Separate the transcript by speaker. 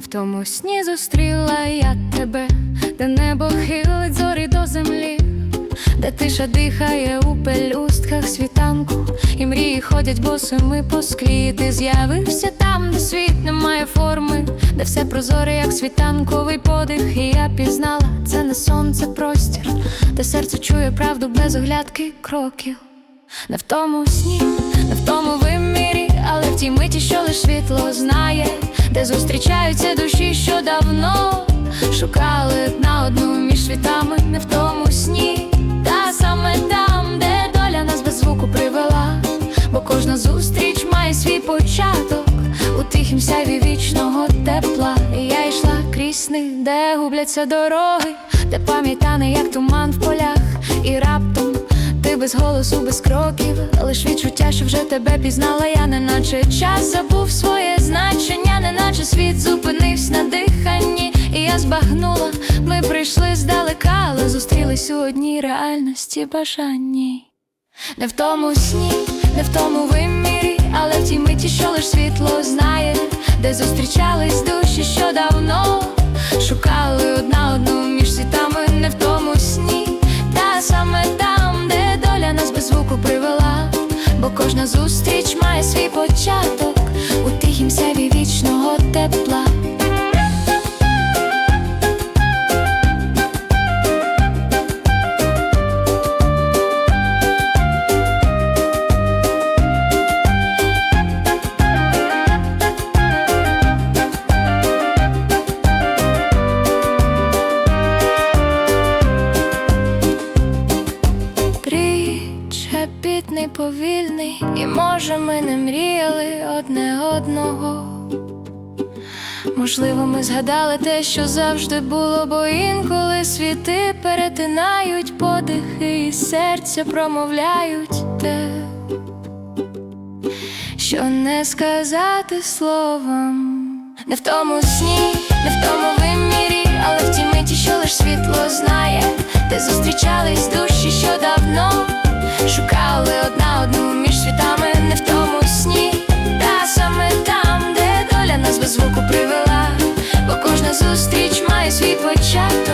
Speaker 1: В тому сні зустріла я тебе, де небо хилить зорі до землі, де тиша дихає у пелюстках світанку, і мрії ходять босими по склі. Ти з'явився там, де світ не має форми, де все прозоре, як світанковий подих. І я пізнала, це не сон, це простір, де серце чує правду без оглядки кроків. Не в тому сні, не в тому вимірі, але в тій миті, що лиш світло знає, де зустрічаються душі, що давно шукали одна одну між світами, не в тому сні, та саме там, де доля нас без звуку привела, бо кожна зустріч має свій початок. У тихім сяйві вічного тепла. І я йшла крізь сни, де губляться дороги, де пам'ятане, як туман в полях, і раптом. Ти без голосу, без кроків, лиш відчуття, що вже тебе пізнала, я неначе час забув своє значення, неначе світ зупинився на диханні, і я збагнула, ми прийшли здалека, але зустрілись у одній реальності бажанні. Не в тому сні, не в тому вимірі, але в тій миті, що лиш світло знає, де зустрічались душі, що давно шукали одна одну між світами, не в тому сні, та саме там, де доля нас без звуку привела, бо кожна зустріч має свій початок Річ повільний, і може ми не мріяли одне одного. Можливо, ми згадали те, що завжди було, бо інколи світи перетинають подихи, і серця промовляють те, що не сказати словом. Не в тому сні, не в тому вимірі, але в shut